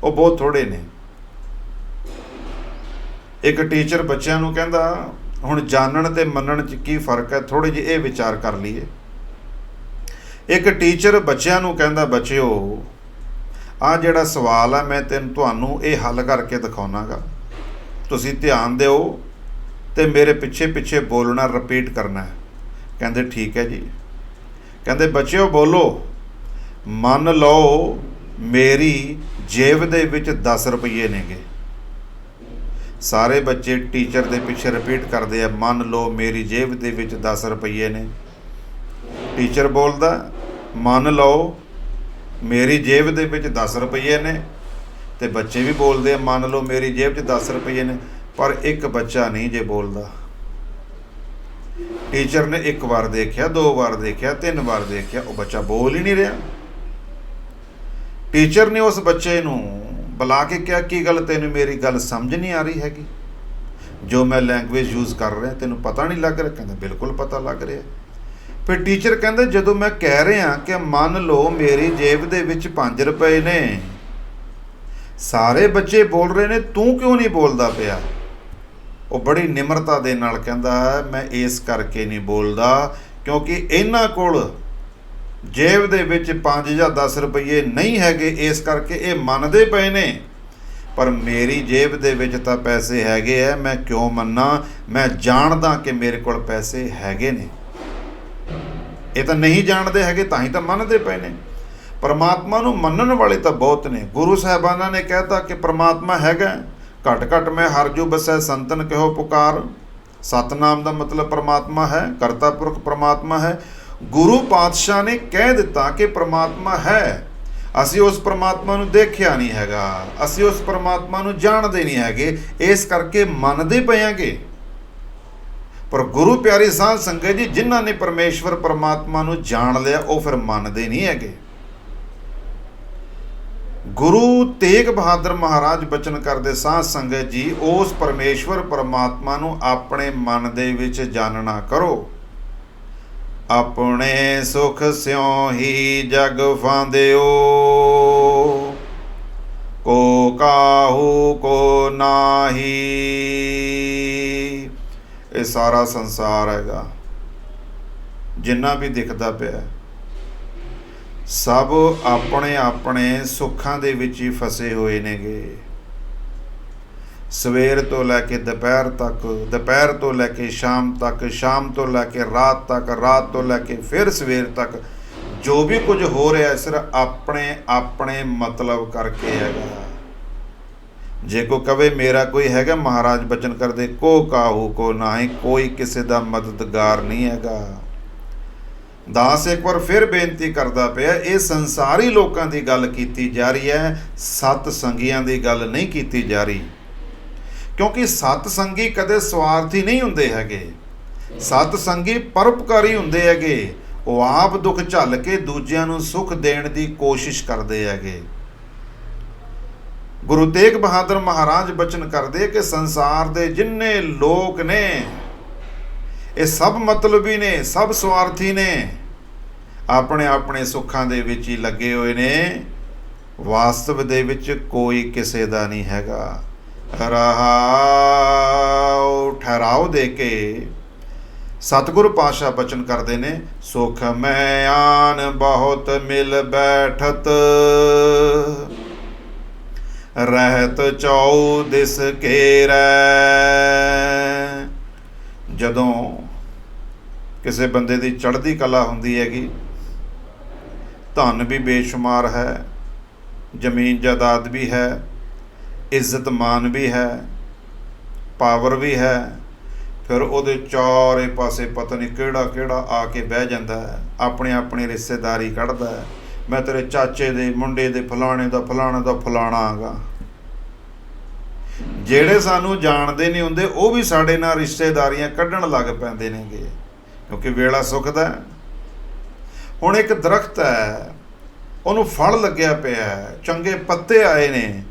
ਉਹ ਬਹੁਤ ਥੋੜੇ ਨੇ। ਇੱਕ ਟੀਚਰ ਬੱਚਿਆਂ ਨੂੰ ਕਹਿੰਦਾ, ਹੁਣ ਜਾਣਨ ਤੇ ਮੰਨਣ ਚ ਕੀ ਫ਼ਰਕ ਹੈ? ਥੋੜੇ ਜਿਹੇ ਇਹ ਵਿਚਾਰ ਕਰ ਲਈਏ। ਇੱਕ ਟੀਚਰ ਬੱਚਿਆਂ ਨੂੰ ਕਹਿੰਦਾ, ਬੱਚਿਓ ਆ ਜਿਹੜਾ ਸਵਾਲ ਆ, ਮੈਂ ਤੈਨੂੰ ਤੁਹਾਨੂੰ ਇਹ ਹੱਲ ਕਰਕੇ ਦਿਖਾਉਣਾਗਾ। ਤੁਸੀਂ ਧਿਆਨ ਦਿਓ ਤੇ ਮੇਰੇ ਪਿੱਛੇ ਪਿੱਛੇ ਬੋਲਣਾ ਰਿਪੀਟ ਕਰਨਾ ਹੈ। ਕਹਿੰਦੇ, ਠੀਕ ਹੈ ਜੀ। ਕਹਿੰਦੇ, ਬੱਚਿਓ, ਬੋਲੋ। ਮੰਨ ਲਓ ਮੇਰੀ ਜੇਬ ਦੇ ਵਿੱਚ 10 ਰੁਪਏ ਨੇਗੇ। ਸਾਰੇ ਬੱਚੇ ਟੀਚਰ ਦੇ ਪਿੱਛੇ ਰਿਪੀਟ ਕਰਦੇ ਆ, ਮੰਨ ਲਓ ਮੇਰੀ ਜੇਬ ਦੇ ਵਿੱਚ 10 ਰੁਪਏ ਨੇ। ਟੀਚਰ ਬੋਲਦਾ, ਮੰਨ ਲਓ ਮੇਰੀ ਜੇਬ ਦੇ ਵਿੱਚ 10 ਰੁਪਏ ਨੇ। ਤੇ ਬੱਚੇ ਵੀ ਬੋਲਦੇ ਆ, ਮੰਨ ਲਓ ਮੇਰੀ ਜੇਬ 'ਚ 10 ਰੁਪਏ ਨੇ। ਪਰ ਇੱਕ ਬੱਚਾ ਨਹੀਂ ਜੇ ਬੋਲਦਾ। ਟੀਚਰ ਨੇ ਇੱਕ ਵਾਰ ਦੇਖਿਆ, ਦੋ ਵਾਰ ਦੇਖਿਆ, ਤਿੰਨ ਵਾਰ ਦੇਖਿਆ, ਉਹ ਬੱਚਾ ਬੋਲ ਹੀ ਨਹੀਂ ਰਿਹਾ। ਟੀਚਰ ਨੇ ਉਸ ਬੱਚੇ ਨੂੰ ਬੁਲਾ ਕੇ ਕਿਹਾ, ਕੀ ਗੱਲ ਤੈਨੂੰ ਮੇਰੀ ਗੱਲ ਸਮਝ ਨਹੀਂ ਆ ਰਹੀ ਹੈਗੀ? ਜੋ ਮੈਂ ਲੈਂਗੁਏਜ ਯੂਜ਼ ਕਰ ਰਿਹਾ, ਤੈਨੂੰ ਪਤਾ ਨਹੀਂ ਲੱਗ ਰਿਹਾ? ਕਹਿੰਦਾ, ਬਿਲਕੁਲ ਪਤਾ ਲੱਗ ਰਿਹਾ। ਫਿਰ ਟੀਚਰ ਕਹਿੰਦੇ, ਜਦੋਂ ਮੈਂ ਕਹਿ ਰਿਹਾ ਕਿ ਮੰਨ ਲਓ ਮੇਰੀ ਜੇਬ ਦੇ ਵਿੱਚ 5 ਰੁਪਏ ਨੇ, ਸਾਰੇ ਬੱਚੇ ਬੋਲ ਰਹੇ ਨੇ, ਤੂੰ ਕਿਉਂ ਨਹੀਂ ਬੋਲਦਾ ਪਿਆ? ਉਹ ਬੜੀ ਨਿਮਰਤਾ ਦੇ ਨਾਲ ਕਹਿੰਦਾ ਮੈਂ ਇਸ ਕਰਕੇ ਨਹੀਂ ਬੋਲਦਾ, ਕਿਉਂਕਿ ਇਹਨਾਂ ਕੋਲ ਜੇਬ ਦੇ ਵਿੱਚ 5 ਜਾਂ 10 ਰੁਪਏ ਨਹੀਂ ਹੈਗੇ, ਇਸ ਕਰਕੇ ਇਹ ਮੰਨਦੇ ਪਏ ਨੇ। ਪਰ ਮੇਰੀ ਜੇਬ ਦੇ ਵਿੱਚ ਤਾਂ ਪੈਸੇ ਹੈਗੇ ਐ, ਮੈਂ ਕਿਉਂ ਮੰਨਾਂ? ਮੈਂ ਜਾਣਦਾ ਕਿ ਮੇਰੇ ਕੋਲ ਪੈਸੇ ਹੈਗੇ ਨੇ। ਇਹ ਤਾਂ ਨਹੀਂ ਜਾਣਦੇ ਹੈਗੇ, ਤਾਂ ਹੀ ਤਾਂ ਮੰਨਦੇ ਪਏ ਨੇ। ਪਰਮਾਤਮਾ ਨੂੰ ਮੰਨਣ ਵਾਲੇ ਤਾਂ ਬਹੁਤ ਨੇ। ਗੁਰੂ ਸਾਹਿਬਾਨਾਂ ਨੇ ਕਹਿਤਾ ਕਿ ਪਰਮਾਤਮਾ ਹੈਗਾ। ਘਟ ਘਟ ਮੈਂ ਹਰ ਜੋ ਬਸੈ ਸੰਤਨ ਕਹੋ ਪੁਕਾਰ। ਸਤਨਾਮ ਦਾ ਮਤਲਬ ਪਰਮਾਤਮਾ ਹੈ, ਕਰਤਾ ਪੁਰਖ ਪਰਮਾਤਮਾ ਹੈ। ਗੁਰੂ ਪਾਤਸ਼ਾਹ ਨੇ ਕਹਿ ਦਿੱਤਾ ਕਿ ਪ੍ਰਮਾਤਮਾ ਹੈ। ਅਸੀਂ ਉਸ ਪ੍ਰਮਾਤਮਾ ਨੂੰ ਦੇਖਿਆ ਨਹੀਂ ਹੈਗਾ। ਅਸੀਂ ਉਸ ਪ੍ਰਮਾਤਮਾ ਨੂੰ ਜਾਣਦੇ ਨਹੀਂ ਹੈਗੇ। ਇਸ ਕਰਕੇ ਮੰਨਦੇ ਪਇਆਂਗੇ ਪਰ ਗੁਰੂ ਪਿਆਰੀ ਸਾਧ ਸੰਗਤ ਜੀ, ਜਿਨ੍ਹਾਂ ਨੇ ਪਰਮੇਸ਼ਵਰ ਪ੍ਰਮਾਤਮਾ ਨੂੰ ਜਾਣ ਲਿਆ, ਉਹ ਫਿਰ ਮੰਨਦੇ ਨਹੀਂ ਹੈਗੇ। ਗੁਰੂ ਤੇਗ ਬਹਾਦਰ ਮਹਾਰਾਜ ਬਚਨ ਕਰਦੇ ਸਾਧ ਸੰਗਤ ਜੀ, ਉਸ ਪਰਮੇਸ਼ਵਰ ਪਰਮਾਤਮਾ ਨੂੰ ਆਪਣੇ ਮਨ ਦੇ ਵਿੱਚ ਜਾਣਨਾ ਕਰੋ। ਆਪਣੇ ਸੁਖ ਸਿਉ ਹੀ ਜਗ ਫਾਂਦਿਓ। ਕੋ ਕਾਹੂ, ਕੋ ਨਾਹੀ। ਇਹ ਸਾਰਾ ਸੰਸਾਰ ਹੈਗਾ। ਜਿੰਨਾ ਵੀ ਦਿਖਦਾ ਪਿਆ। ਸਭ ਆਪਣੇ ਆਪਣੇ ਸੁੱਖਾਂ ਦੇ ਵਿੱਚ ਹੀ ਫਸੇ ਹੋਏ ਨੇਗੇ। ਸਵੇਰ ਤੋਂ ਲੈ ਕੇ ਦੁਪਹਿਰ ਤੱਕ, ਦੁਪਹਿਰ ਤੋਂ ਲੈ ਕੇ ਸ਼ਾਮ ਤੱਕ, ਸ਼ਾਮ ਤੋਂ ਲੈ ਕੇ ਰਾਤ ਤੱਕ, ਰਾਤ ਤੋਂ ਲੈ ਕੇ ਫਿਰ ਸਵੇਰ ਤੱਕ, ਜੋ ਵੀ ਕੁਝ ਹੋ ਰਿਹਾ ਸਿਰ ਆਪਣੇ ਆਪਣੇ ਮਤਲਬ ਕਰਕੇ ਹੈਗਾ। ਜੇ ਕੋ ਕਵੇ ਮੇਰਾ ਕੋਈ ਹੈਗਾ, ਮਹਾਰਾਜ ਬਚਨ ਕਰਦੇ, ਕੋ ਕਾਹੂ, ਕੋ ਨਾਹੀ, ਕੋਈ ਕਿਸੇ ਦਾ ਮਦਦਗਾਰ ਨਹੀਂ ਹੈਗਾ। ਦਾਸ ਇੱਕ ਵਾਰ ਫਿਰ ਬੇਨਤੀ ਕਰਦਾ ਪਿਆ, ਇਹ ਸੰਸਾਰੀ ਲੋਕਾਂ ਦੀ ਗੱਲ ਕੀਤੀ ਜਾ ਰਹੀ ਹੈ, ਸਤ ਸੰਗੀਆਂ ਦੀ ਗੱਲ ਨਹੀਂ ਕੀਤੀ ਜਾ ਰਹੀ। ਕਿਉਂਕਿ ਸਤ ਸੰਗੀ ਕਦੇ ਸਵਾਰਥੀ ਨਹੀਂ ਹੁੰਦੇ ਹੈਗੇ। ਸਤ ਸੰਗੀ ਪਰਉਪਕਾਰੀ ਹੁੰਦੇ ਹੈਗੇ। ਉਹ ਆਪ ਦੁੱਖ ਝੱਲ ਕੇ ਦੂਜਿਆਂ ਨੂੰ ਸੁੱਖ ਦੇਣ ਦੀ ਕੋਸ਼ਿਸ਼ ਕਰਦੇ ਹੈਗੇ। ਗੁਰੂ ਤੇਗ ਬਹਾਦਰ ਮਹਾਰਾਜ ਬਚਨ ਕਰਦੇ ਕਿ ਸੰਸਾਰ ਦੇ ਜਿੰਨੇ ਲੋਕ ਨੇ ਇਹ ਸਭ ਮਤਲਬੀ ਨੇ, ਸਭ ਸਵਾਰਥੀ ਨੇ। ਆਪਣੇ ਆਪਣੇ ਸੁੱਖਾਂ ਦੇ ਵਿੱਚ ਹੀ ਲੱਗੇ ਹੋਏ ਨੇ। ਵਾਸਤਵ ਦੇ ਵਿੱਚ ਕੋਈ ਕਿਸੇ ਦਾ ਨਹੀਂ ਹੈਗਾ। ਰਹਾਉ ਠਹਿਰਾਓ ਦੇ ਕੇ। ਸਤਿਗੁਰ ਪਾਸ਼ਾ ਬਚਨ ਕਰਦੇ ਨੇ, ਸੁਖ ਮੈਂ ਆਨ ਬਹੁਤ ਮਿਲ ਬੈਠਤ। ਰਹਿਤ ਚੌ ਦਿਸ ਘੇਰੈ ਜਦੋਂ ਕਿਸੇ ਬੰਦੇ ਦੀ ਚੜ੍ਹਦੀ ਕਲਾ ਹੁੰਦੀ ਹੈਗੀ, ਧਨ ਵੀ ਬੇਸ਼ੁਮਾਰ ਹੈ, ਜ਼ਮੀਨ ਜਾਇਦਾਦ ਵੀ ਹੈ, ਇੱਜ਼ਤ ਮਾਨ ਵੀ ਹੈ, ਪਾਵਰ ਵੀ ਹੈ, ਫਿਰ ਉਹਦੇ ਚਾਰੇ ਪਾਸੇ ਪਤਾ ਨਹੀਂ ਕਿਹੜਾ ਕਿਹੜਾ ਆ ਕੇ ਬਹਿ ਜਾਂਦਾ ਹੈ, ਆਪਣੇ ਆਪਣੀ ਰਿਸ਼ਤੇਦਾਰੀ ਕੱਢਦਾ ਹੈ, ਮੈਂ ਤੇਰੇ ਚਾਚੇ ਦੇ, ਮੁੰਡੇ ਦੇ, ਫਲਾਣੇ ਦਾ, ਫਲਾਣਾ ਦਾ ਫਲਾਣਾ ਆਗਾ। ਜਿਹੜੇ ਸਾਨੂੰ ਜਾਣਦੇ ਨਹੀਂ ਹੁੰਦੇ, ਉਹ ਵੀ ਸਾਡੇ ਨਾਲ ਰਿਸ਼ਤੇਦਾਰੀਆਂ ਕੱਢਣ ਲੱਗ ਪੈਂਦੇ ਨੇਗੇ। ਕਿਉਂਕਿ ਵੇਲਾ ਸੁੱਖ ਦਾ ਹੁਣ ਇੱਕ ਦਰਖਤ ਹੈ, ਉਹਨੂੰ ਫਲ ਲੱਗਿਆ ਪਿਆ ਚੰਗੇ ਪੱਤੇ ਆਏ ਨੇ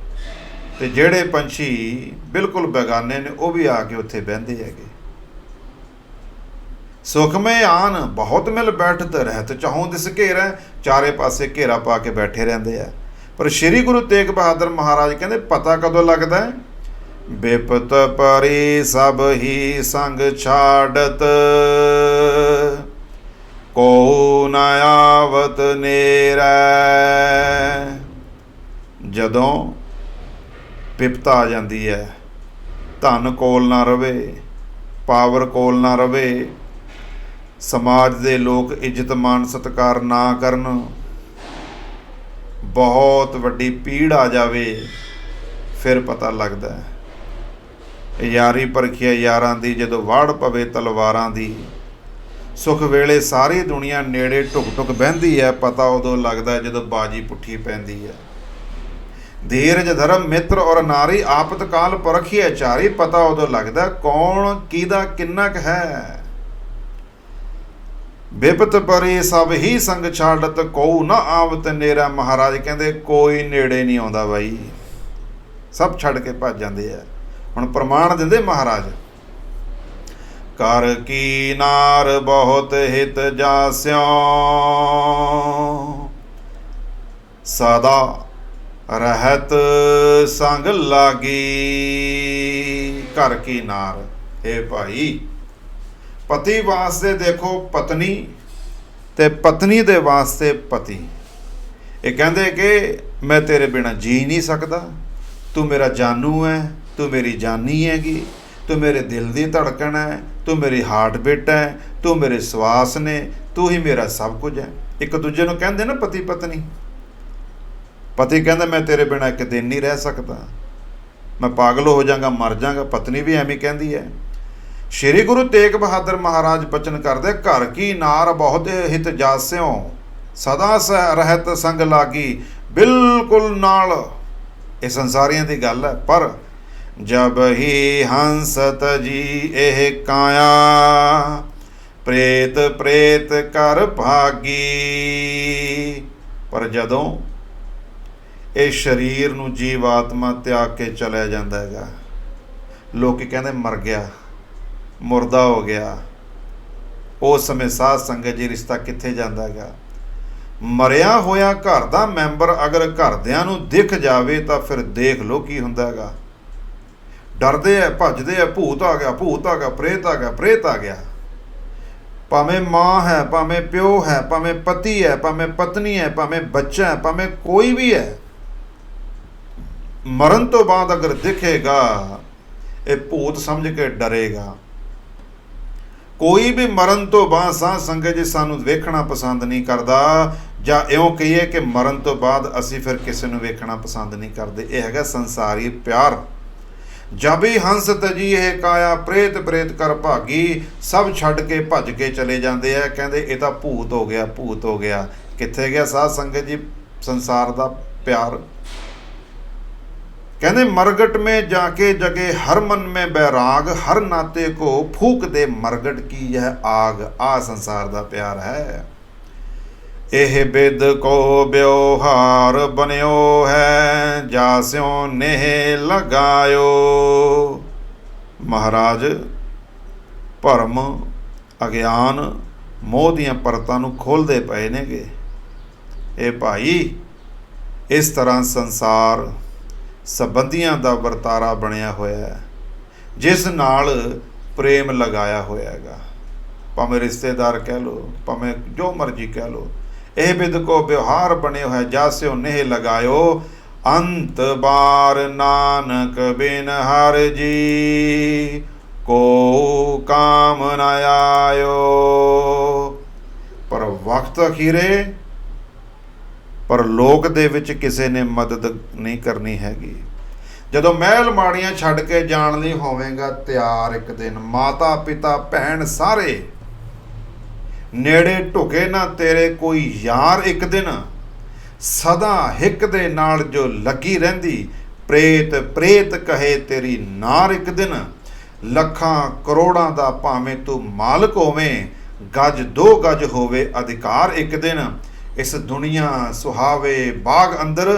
ਤੇ ਜਿਹੜੇ ਪੰਛੀ ਬਿਲਕੁਲ ਬੇਗਾਨੇ ਨੇ, ਉਹ ਵੀ ਆ ਕੇ ਉੱਥੇ ਬਹਿੰਦੇ ਹੈਗੇ। ਸੁਖਮੇ ਆਨ, ਬਹੁਤ ਮਿਲ ਬੈਠਤ ਰਹਿਤ ਚਾਹੋਂ ਦਿਸ ਘੇਰਾ, ਚਾਰੇ ਪਾਸੇ ਘੇਰਾ ਪਾ ਕੇ ਬੈਠੇ ਰਹਿੰਦੇ ਆ। ਪਰ ਸ੍ਰੀ ਗੁਰੂ ਤੇਗ ਬਹਾਦਰ ਮਹਾਰਾਜ ਕਹਿੰਦੇ, ਪਤਾ ਕਦੋਂ ਲੱਗਦਾ ਹੈ? ਬਿਪਤ ਪਰੀ ਸਭ ਹੀ ਸੰਗ ਛਾੜਤ ਕੋ ਨ ਆਵਤ ਨੇਰੈ। ਜਦੋਂ ਵਿਪਤਾ ਆ ਜਾਂਦੀ ਹੈ, ਧਨ ਕੋਲ ਨਾ ਰਵੇ, ਪਾਵਰ ਕੋਲ ਨਾ ਰਵੇ, ਸਮਾਜ ਦੇ ਲੋਕ ਇੱਜ਼ਤ ਮਾਨ ਸਤਿਕਾਰ ਨਾ ਕਰਨ, ਬਹੁਤ ਵੱਡੀ ਪੀੜ ਆ ਜਾਵੇ, ਫਿਰ ਪਤਾ ਲੱਗਦਾ ਹੈ। ਯਾਰੀ ਪਰਖਿਆ ਯਾਰਾਂ ਦੀ, ਜਦੋਂ ਵਾੜ ਪਵੇ ਤਲਵਾਰਾਂ ਦੀ। ਸੁਖ ਵੇਲੇ ਸਾਰੀ ਦੁਨੀਆ ਨੇੜੇ ਟੁਕ ਟੁਕ ਬਹਿੰਦੀ ਹੈ ਪਤਾ ਉਦੋਂ ਲੱਗਦਾ ਜਦੋਂ ਬਾਜੀ ਪੁੱਠੀ ਪੈਂਦੀ ਹੈ ਧੀਰਜ, ਧਰਮ, ਮਿੱਤਰ ਔਰ ਨਾਰੀ ਆਪਤ ਕਾਲ ਪਰਖੀਏ ਚਾਰੀ, ਪਤਾ ਉਦੋਂ ਲੱਗਦਾ ਕੌਣ ਕਿਹਦਾ ਕਿੰਨਾ ਕੁ ਹੈ। ਬਿਪਤ ਪਰੇ ਸਭ ਹੀ ਸੰਗ ਛਾੜਤ ਕੋ ਨਾ ਆਵਤ ਨੇਰਾ। ਮਹਾਰਾਜ ਕਹਿੰਦੇ, ਕੋਈ ਨੇੜੇ ਨਹੀਂ ਆਉਂਦਾ ਬਾਈ। ਸਭ ਛੱਡ ਕੇ ਭੱਜ ਜਾਂਦੇ ਆ ਹੁਣ ਪ੍ਰਮਾਣ ਦਿੰਦੇ ਮਹਾਰਾਜ। ਕਰ ਕੀ ਨਾਰ ਬਹੁਤ ਹਿਤ ਜਾਸਿਓ। ਸਦਾ ਰਹਿਤ ਸੰਗ ਲਾਗੀ। ਘਰ ਕੀ ਨਾਰ ਏ ਭਾਈ। ਪਤੀ ਵਾਸਤੇ ਦੇਖੋ ਪਤਨੀ ਤੇ ਪਤਨੀ ਦੇ ਵਾਸਤੇ ਪਤੀ। ਇਹ ਕਹਿੰਦੇ ਕਿ ਮੈਂ ਤੇਰੇ ਬਿਨਾ ਜੀ ਨਹੀਂ ਸਕਦਾ, ਤੂੰ ਮੇਰਾ ਜਾਨੂ ਹੈ। ਤੂੰ ਮੇਰੀ ਜਾਨੀ ਹੈਗੀ, ਤੂੰ ਮੇਰੇ ਦਿਲ ਦੀ ਧੜਕਣ ਹੈ, ਤੂੰ ਮੇਰੀ ਹਾਰਟ ਬੀਟ ਹੈ, ਤੂੰ ਮੇਰੇ ਸਵਾਸ ਨੇ, ਤੂੰ ਹੀ ਮੇਰਾ ਸਭ ਕੁਝ ਹੈ। ਇੱਕ ਦੂਜੇ ਨੂੰ ਕਹਿੰਦੇ ਨਾ ਪਤੀ ਪਤਨੀ। ਪਤੀ ਕਹਿੰਦਾ, ਮੈਂ ਤੇਰੇ ਬਿਨਾ ਇੱਕ ਦਿਨ ਨਹੀਂ ਰਹਿ ਸਕਦਾ। ਮੈਂ ਪਾਗਲ ਹੋ ਜਾਗਾ, ਮਰ ਜਾਗਾ, ਪਤਨੀ ਵੀ ਐਵੇਂ ਕਹਿੰਦੀ ਹੈ। ਸ਼੍ਰੀ ਗੁਰੂ ਤੇਗ ਬਹਾਦਰ ਮਹਾਰਾਜ ਬਚਨ ਕਰਦੇ, ਘਰ ਕੀ ਨਾਰ ਬਹੁਤ ਹਿਤ ਜਾਸਿਓ, ਸਦਾ ਸਹਿ ਰਹਿਤ ਸੰਗ ਲਾਗੀ, ਬਿਲਕੁਲ ਨਾਲ। ਇਹ ਸੰਸਾਰੀਆਂ ਦੀ ਗੱਲ ਹੈ, ਪਰ ਜਬ ਹੀ ਹੰਸਤ ਜੀ ਇਹ ਕਾਇਆ ਪ੍ਰੇਤ ਪ੍ਰੇਤ ਕਰ ਭਾਗੀ। ਪਰ ਜਦੋਂ ਇਹ ਸਰੀਰ ਨੂੰ ਜੀਵ ਆਤਮਾ ਤਿਆਗ ਕੇ ਚਲਿਆ ਜਾਂਦਾ ਹੈਗਾ, ਲੋਕੀ ਕਹਿੰਦੇ ਮਰ ਗਿਆ, ਮੁਰਦਾ ਹੋ ਗਿਆ। ਉਸ ਸਮੇਂ ਸਾਧ ਸੰਗਤ ਜੀ ਰਿਸ਼ਤਾ ਕਿੱਥੇ ਜਾਂਦਾ ਹੈਗਾ? ਮਰਿਆ ਹੋਇਆ ਘਰ ਦਾ ਮੈਂਬਰ ਅਗਰ ਘਰਦਿਆਂ ਨੂੰ ਦਿਖ ਜਾਵੇ ਤਾਂ ਫਿਰ ਦੇਖ ਲਓ ਕੀ ਹੁੰਦਾ ਹੈਗਾ। ਡਰਦੇ ਆ, ਭੱਜਦੇ ਆ, ਭੂਤ ਆ ਗਿਆ, ਭੂਤ ਆ ਗਿਆ, ਪ੍ਰੇਤ ਆ ਗਿਆ, ਪ੍ਰੇਤ ਆ ਗਿਆ। ਭਾਵੇਂ ਮਾਂ ਹੈ, ਭਾਵੇਂ ਪਿਓ ਹੈ, ਭਾਵੇਂ ਪਤੀ ਹੈ, ਭਾਵੇਂ ਪਤਨੀ ਹੈ, ਭਾਵੇਂ ਬੱਚਾ ਹੈ, ਭਾਵੇਂ ਕੋਈ ਵੀ ਹੈ, ਮਰਨ ਤੋਂ ਬਾਅਦ ਅਗਰ ਦਿਖੇਗਾ, ਇਹ ਭੂਤ ਸਮਝ ਕੇ ਡਰੇਗਾ। ਕੋਈ ਵੀ ਮਰਨ ਤੋਂ ਬਾਅਦ ਸਾਧ ਸੰਗਤ ਜੀ ਸਾਨੂੰ ਵੇਖਣਾ ਪਸੰਦ ਨਹੀਂ ਕਰਦਾ, ਜਾਂ ਇਉਂ ਕਹੀਏ ਕਿ ਮਰਨ ਤੋਂ ਬਾਅਦ ਅਸੀਂ ਫਿਰ ਕਿਸੇ ਨੂੰ ਵੇਖਣਾ ਪਸੰਦ ਨਹੀਂ ਕਰਦੇ। ਇਹ ਹੈਗਾ ਸੰਸਾਰੀ ਪਿਆਰ। ਜਬੀ ਹੰਸ ਤਜੀ ਇਹ ਕਾਇਆ, ਪ੍ਰੇਤ ਪ੍ਰੇਤ ਕਰ ਭਾਗੀ, ਸਭ ਛੱਡ ਕੇ ਭੱਜ ਕੇ ਚਲੇ ਜਾਂਦੇ ਆ। ਕਹਿੰਦੇ, ਇਹ ਤਾਂ ਭੂਤ ਹੋ ਗਿਆ, ਭੂਤ ਹੋ ਗਿਆ। ਕਿੱਥੇ ਗਿਆ ਸਾਧ ਸੰਗਤ ਜੀ? ਸੰਸਾਰ ਦਾ ਪਿਆਰ। ਕਹਿੰਦੇ, ਮਰਗਟ ਮੇ ਜਾ ਕੇ ਜਗੇ, ਹਰ ਮਨ ਮੇ ਬੈਰਾਗ ਹਰ ਨਾਤੇ ਕੋ ਫੂਕ ਦੇ ਮਰਗਟ ਕੀ ਇਹ ਆਗ? ਆ ਸੰਸਾਰ ਦਾ ਪਿਆਰ ਹੈ। ਇਹ ਬਿਦ ਕੋ ਬਿਵਹਾਰ ਬਨਿਓ ਹੈ ਜਾਸਿਓ ਨੇਹ ਲਗਾਇਓ। ਮਹਾਰਾਜ, ਭਰਮ, ਅਗਿਆਨ, ਮੋਹ ਦੀਆਂ ਪਰਤਾਂ ਨੂੰ ਖੋਲਦੇ ਪਏ ਨੇਗੇ। ਇਹ ਭਾਈ, ਇਸ ਤਰ੍ਹਾਂ ਸੰਸਾਰ ਸੰਬੰਧੀਆਂ ਦਾ ਵਰਤਾਰਾ ਬਣਿਆ ਹੋਇਆ ਹੈ, ਜਿਸ ਨਾਲ ਪ੍ਰੇਮ ਲਗਾਇਆ ਹੋਇਆ ਹੈਗਾ। ਭਾਵੇਂ ਰਿਸ਼ਤੇਦਾਰ ਕਹਿ ਲੋ ਭਾਵੇਂ ਜੋ ਮਰਜ਼ੀ ਕਹਿ ਲੋ ਇਹ ਬਿਦ ਕੋ ਵਿਵਹਾਰ ਬਣੇ ਹੋਇਆ ਜਾਸਿਓ ਨੇਹ ਲਗਾਇਓ। ਅੰਤ ਬਾਰ ਨਾਨਕ ਬਿਨ ਹਰ ਜੀ, ਕੋ ਕਾਮ ਨ ਆਇਓ। ਪਰ ਵਕਤ ਅਖੀਰੇ, ਪਰ ਲੋਕ ਦੇ ਵਿੱਚ ਕਿਸੇ ਨੇ ਮਦਦ ਨਹੀਂ ਕਰਨੀ ਹੈਗੀ। ਜਦੋਂ ਮਹਿਲ ਮਾੜੀਆਂ ਛੱਡ ਕੇ ਜਾਣ ਲਈ ਹੋਵੇਗਾ ਤਿਆਰ ਇੱਕ ਦਿਨ ਮਾਤਾ ਪਿਤਾ ਭੈਣ ਸਾਰੇ ਨੇੜੇ ਢੁਕੇ ਨਾ ਤੇਰੇ ਕੋਈ ਯਾਰ ਇੱਕ ਦਿਨ। ਸਦਾ ਹਿੱਕ ਦੇ ਨਾਲ ਜੋ ਲੱਗੀ ਰਹਿੰਦੀ, ਪ੍ਰੇਤ ਪ੍ਰੇਤ ਕਹੇ ਤੇਰੀ ਨਾਰ ਇੱਕ ਦਿਨ। ਲੱਖਾਂ ਕਰੋੜਾਂ ਦਾ ਭਾਵੇਂ ਤੂੰ ਮਾਲਕ ਹੋਵੇਂ, ਗਜ ਦੋ ਗਜ਼ ਹੋਵੇ ਅਧਿਕਾਰ ਇੱਕ ਦਿਨ। ਇਸ ਦੁਨੀਆ ਸੁਹਾਵੇ ਬਾਗ ਅੰਦਰ,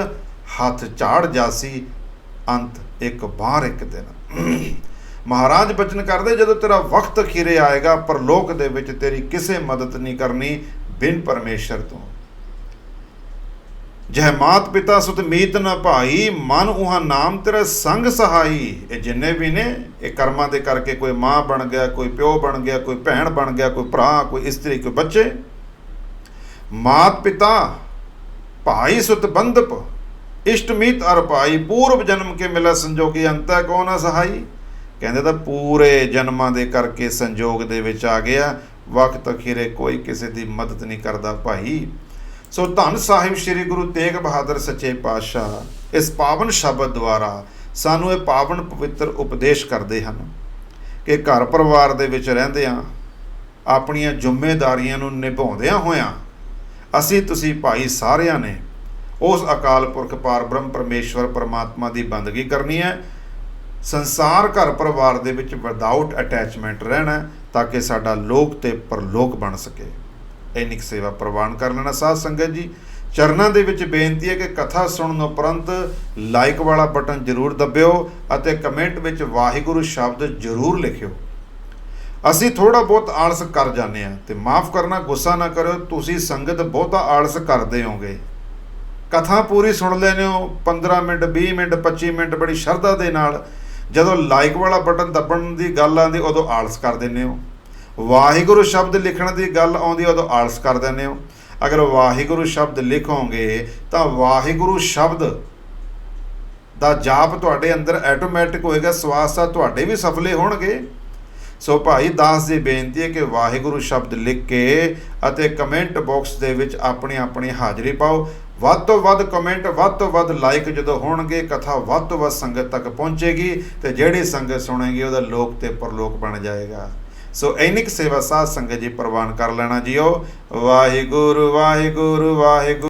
ਹੱਥ ਝਾੜ ਜਾਸੀ ਅੰਤ ਇੱਕ ਬਾਹਰ ਇੱਕ ਦਿਨ। ਮਹਾਰਾਜ ਬਚਨ ਕਰਦੇ, ਜਦੋਂ ਤੇਰਾ ਵਕਤ ਖੀਰੇ ਆਏਗਾ ਪਰ ਲੋਕ ਦੇ ਵਿੱਚ ਤੇਰੀ ਕਿਸੇ ਮਦਦ ਨਹੀਂ ਕਰਨੀ, ਬਿਨ ਪਰਮੇਸ਼ਰ ਤੋਂ। ਜਹ ਮਾਤ ਪਿਤਾ ਸੁਤ ਮੀਤ ਨ ਭਾਈ, ਮਨ ਉਹਾ ਨਾਮ ਤੇਰਾ ਸੰਗ ਸਹਾਈ। ਇਹ ਜਿੰਨੇ ਵੀ ਨੇ, ਇਹ ਕਰਮਾਂ ਦੇ ਕਰਕੇ ਕੋਈ ਮਾਂ ਬਣ ਗਿਆ, ਕੋਈ ਪਿਓ ਬਣ ਗਿਆ, ਕੋਈ ਭੈਣ ਬਣ ਗਿਆ, ਕੋਈ ਭਰਾ, ਕੋਈ ਇਸਤਰੀ, ਕੋਈ ਬੱਚੇ। ਮਾਤ ਪਿਤਾ, ਭਾਈ ਸੁਤ ਬੰਧਪ, ਇਸ਼ਟ ਮੀਤ ਅਰ ਭਾਈ, ਪੂਰਵ ਜਨਮ ਕੇ ਮਿਲਾ ਸੰਜੋਗੀ ਅੰਤੈ ਕੋ ਨਾ ਸਹਾਈ। ਕਹਿੰਦੇ ਤਾਂ ਪੂਰੇ ਜਨਮਾਂ ਦੇ ਕਰਕੇ ਸੰਜੋਗ ਦੇ ਵਿੱਚ ਆ ਗਿਆ। ਵਕਤ ਅਖੀਰੇ ਕੋਈ ਕਿਸੇ ਦੀ ਮਦਦ ਨਹੀਂ ਕਰਦਾ ਭਾਈ। ਸੋ ਧੰਨ ਸਾਹਿਬ ਸ੍ਰੀ ਗੁਰੂ ਤੇਗ ਬਹਾਦਰ ਸੱਚੇ ਪਾਤਸ਼ਾਹ, ਇਸ ਪਾਵਨ ਸ਼ਬਦ ਦੁਆਰਾ ਸਾਨੂੰ ਇਹ ਪਾਵਨ ਪਵਿੱਤਰ ਉਪਦੇਸ਼ ਕਰਦੇ ਹਨ ਕਿ ਘਰ ਪਰਿਵਾਰ ਦੇ ਵਿੱਚ ਰਹਿੰਦਿਆਂ ਆਪਣੀਆਂ ਜ਼ਿੰਮੇਵਾਰੀਆਂ ਨੂੰ ਨਿਭਾਉਂਦਿਆਂ ਹੋਇਆਂ ਅਸੀਂ ਤੁਸੀਂ ਭਾਈ ਸਾਰਿਆਂ ਨੇ ਉਸ ਅਕਾਲ ਪੁਰਖ ਪਾਰ ਬ੍ਰਹਮ ਪਰਮੇਸ਼ਵਰ ਪਰਮਾਤਮਾ ਦੀ ਬੰਦਗੀ ਕਰਨੀ ਹੈ। ਸੰਸਾਰ ਘਰ ਪਰਿਵਾਰ ਦੇ ਵਿੱਚ ਵਿਦਆਊਟ ਅਟੈਚਮੈਂਟ ਰਹਿਣਾ ਤਾਂ ਕਿ ਸਾਡਾ ਲੋਕ ਤੇ ਪਰਲੋਕ ਬਣ ਸਕੇ। ਇੰਨੀ ਕੁ ਸੇਵਾ ਪ੍ਰਵਾਨ ਕਰ ਲੈਣਾ ਸਾਧ ਸੰਗਤ ਜੀ। ਚਰਨਾਂ ਦੇ ਵਿੱਚ ਬੇਨਤੀ ਹੈ ਕਿ ਕਥਾ ਸੁਣਨ ਉਪਰੰਤ ਲਾਈਕ ਵਾਲਾ ਬਟਨ ਜ਼ਰੂਰ ਦਬਿਓ ਅਤੇ ਕਮੈਂਟ ਵਿੱਚ ਵਾਹਿਗੁਰੂ ਸ਼ਬਦ ਜ਼ਰੂਰ ਲਿਖਿਓ। ਅਸੀਂ ਥੋੜਾ ਬਹੁਤ ਆਲਸ ਕਰ ਜਾਂਦੇ ਆ ਤੇ ਮਾਫ ਕਰਨਾ ਗੁੱਸਾ ਨਾ ਕਰਿਓ, ਤੁਸੀਂ ਸੰਗਤ ਬਹੁਤਾ ਆਲਸ ਕਰਦੇ ਹੋਗੇ ਕਥਾ ਪੂਰੀ ਸੁਣ ਲੈਨੇ ਹੋ 15 ਮਿੰਟ 20 ਮਿੰਟ 25 ਮਿੰਟ ਬੜੀ ਸ਼ਰਧਾ ਦੇ ਨਾਲ ਜਦੋਂ ਲਾਈਕ ਵਾਲਾ ਬਟਨ ਦੱਬਣ ਦੀ ਗੱਲ ਆਉਂਦੀ, ਉਦੋਂ ਆਲਸ ਕਰ ਦਿੰਦੇ ਹੋ। ਵਾਹਿਗੁਰੂ ਸ਼ਬਦ ਲਿਖਣ ਦੀ ਗੱਲ ਆਉਂਦੀ, ਉਦੋਂ ਆਲਸ ਕਰ ਦਿੰਦੇ ਹੋ। ਅਗਰ ਵਾਹਿਗੁਰੂ ਸ਼ਬਦ ਲਿਖੋਗੇ, ਤਾਂ ਵਾਹਿਗੁਰੂ ਸ਼ਬਦ ਦਾ ਜਾਪ ਤੁਹਾਡੇ ਅੰਦਰ ਆਟੋਮੈਟਿਕ ਹੋਏਗਾ, ਸਵਾਸ ਤਾਂ ਤੁਹਾਡੇ ਵੀ ਸਫਲੇ ਹੋਣਗੇ। ਸੋ ਭਾਈ, ਦਾਸ ਦੀ ਬੇਨਤੀ ਹੈ ਕਿ ਵਾਹਿਗੁਰੂ ਸ਼ਬਦ ਲਿਖ ਕੇ ਅਤੇ ਕਮੈਂਟ ਬਾਕਸ ਦੇ ਵਿੱਚ ਆਪਣੀ ਆਪਣੀ ਹਾਜ਼ਰੀ ਪਾਓ। ਵੱਧ ਤੋਂ ਵੱਧ ਕਮੈਂਟ ਵੱਧ ਤੋਂ ਵੱਧ ਲਾਈਕ ਜਦੋਂ ਹੋਣਗੇ, ਕਥਾ ਵੱਧ ਤੋਂ ਵੱਧ ਸੰਗਤ ਤੱਕ ਪਹੁੰਚੇਗੀ ਤੇ ਜਿਹੜੀ ਸੰਗਤ ਸੁਣੇਗੀ ਉਹਦਾ ਲੋਕ ਤੇ ਪਰਲੋਕ ਬਣ ਜਾਏਗਾ। ਸੋ ਐਨਿਕ ਸੇਵਾ ਸਾਧ ਸੰਗਤ ਜੀ ਪ੍ਰਵਾਨ ਕਰ ਲੈਣਾ ਜੀਓ। ਵਾਹਿਗੁਰੂ ਵਾਹਿਗੁਰੂ ਵਾਹਿਗੁਰੂ।